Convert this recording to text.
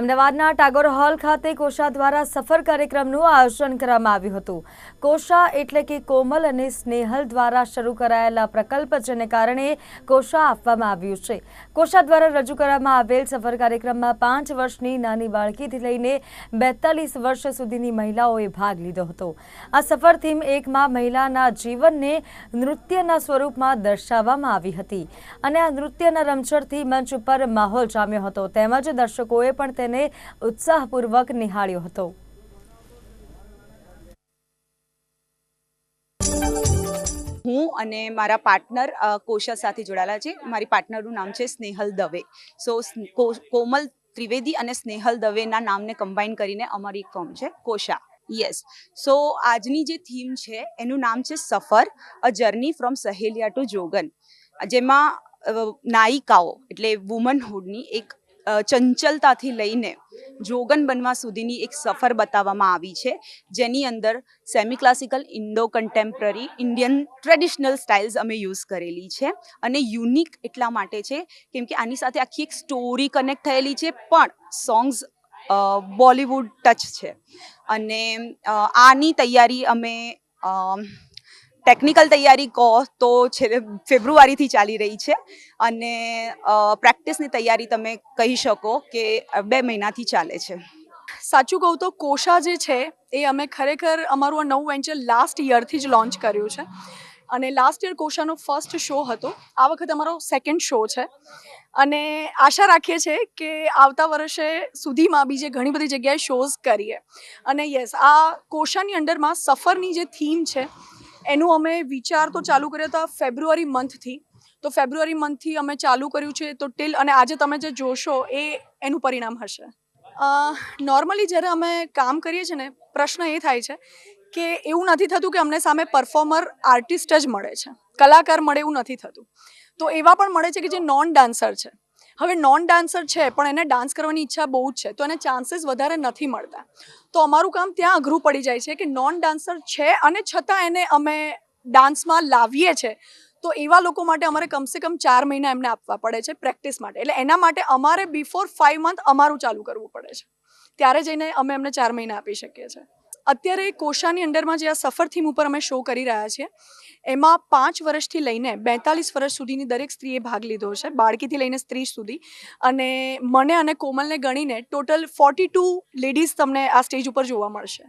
અમદાવાદના ટાગોર હોલ ખાતે કોશા દ્વારા સફર કાર્યક્રમનું આયોજન કરવામાં આવ્યું હતું. કોશા એટલે કે કોમલ અને સ્નેહલ દ્વારા શરૂ કરાયેલા પ્રકલ્પ જેને કારણે કોશા આપવામાં આવ્યું છે. કોશા દ્વારા રજૂ કરવામાં આવેલ સફર કાર્યક્રમમાં પાંચ વર્ષની નાની બાળકીથી લઈને બેતાલીસ વર્ષ સુધીની મહિલાઓએ ભાગ લીધો હતો. આ સફર થીમ એકમાં મહિલાના જીવનને નૃત્યના સ્વરૂપમાં દર્શાવવામાં આવી હતી. અને આ નૃત્યના રમઝટથી મંચ ઉપર માહોલ જામ્યો હતો. તેમજ દર્શકોએ પણ તેને ઉત્સાહપૂર્વક નિહાળ્યો હતો. હું અને મારા પાર્ટનર કોશા સાથે જોડાયેલા છે મારી પાર્ટનરનું નામ છે સ્નેહલ દવે. સો કોમલ ત્રિવેદી અને સ્નેહલ દવેના નામને કમ્બાઈન કરીને અમારી ફોર્મ છે, કોશા. યસ સો, આજની જે થીમ છે, એનું નામ છે સફર, a journey from સહેલિયા to Jogan. જેમાં નાયિકાઓ, એટલે વુમનહુડની એક ચંચલતાથી લઈને જોગન બનવા સુધીની એક સફર બતાવવામાં આવી છે, જેની અંદર semi classical Indo contemporary Indian traditional styles અમે યુઝ કરેલી છે અને યુનિક એટલા માટે છે, કેમ કે આની સાથે આખી એક સ્ટોરી કનેક્ટ થયેલી છે, પણ સોંગ્સ બોલિવૂડ ટચ છે. અને આની તૈયારી અમે ટેકનિકલ તૈયારી કહો તો છેલ્લે ફેબ્રુઆરીથી ચાલી રહી છે અને પ્રેક્ટિસની તૈયારી તમે કહી શકો કે બે મહિનાથી ચાલે છે. સાચું કહું તો કોશા જે છે એ અમે ખરેખર અમારું આ નવું વેન્ચર લાસ્ટ યરથી જ લોન્ચ કર્યું છે. અને લાસ્ટ યર કોશાનો ફર્સ્ટ શો હતો. આ વખત અમારો સેકન્ડ શો છે. અને આશા રાખીએ છીએ કે આવતા વર્ષે સુધીમાં બીજે ઘણી બધી જગ્યાએ શોઝ કરીએ. અને યસ આ કોશાની અંડરમાં સફરની જે થીમ છે એનું અમે વિચાર તો ચાલુ કર્યો હતા ફેબ્રુઆરી મંથથી તો ફેબ્રુઆરી મંથથી અમે ચાલુ કર્યું છે. તો ટિલ અને આજે તમે જે જોશો એ એનું પરિણામ હશે. નોર્મલી જ્યારે અમે કામ કરીએ છીએ ને, પ્રશ્ન એ થાય છે કે એવું નથી થતું કે અમને સામે પરફોર્મર આર્ટિસ્ટ જ મળે છે. કલાકાર મળે એવું નથી થતું. તો એવા પણ મળે છે કે જે નોન ડાન્સર છે. હવે નોન ડાન્સર છે, પણ એને ડાન્સ કરવાની ઈચ્છા બહુ જ છે, તો એને ચાન્સીસ વધારે નથી મળતા. તો અમારું કામ ત્યાં અઘરું પડી જાય છે કે નોન ડાન્સર છે અને છતાં એને અમે ડાન્સમાં લાવીએ છીએ તો એવા લોકો માટે અમારે કમસે કમ ચાર મહિના એમને આપવા પડે છે પ્રેક્ટિસ માટે. એટલે એના માટે અમારે બિફોર ફાઇવ મંથ અમારું ચાલુ કરવું પડે છે. ત્યારે જઈને અમે એમને ચાર મહિના આપી શકીએ છીએ. અત્યારે કોશાની અંડરમાં જે આ સફર થીમ ઉપર અમે શો કરી રહ્યા છીએ, એમાં પાંચ વર્ષથી લઈને બેતાલીસ વર્ષ સુધીની દરેક સ્ત્રીએ ભાગ લીધો છે, બાળકીથી લઈને સ્ત્રી સુધી. અને મને અને કોમલને ગણીને ટોટલ ફોર્ટી ટુ લેડીઝ તમને આ સ્ટેજ ઉપર જોવા મળશે.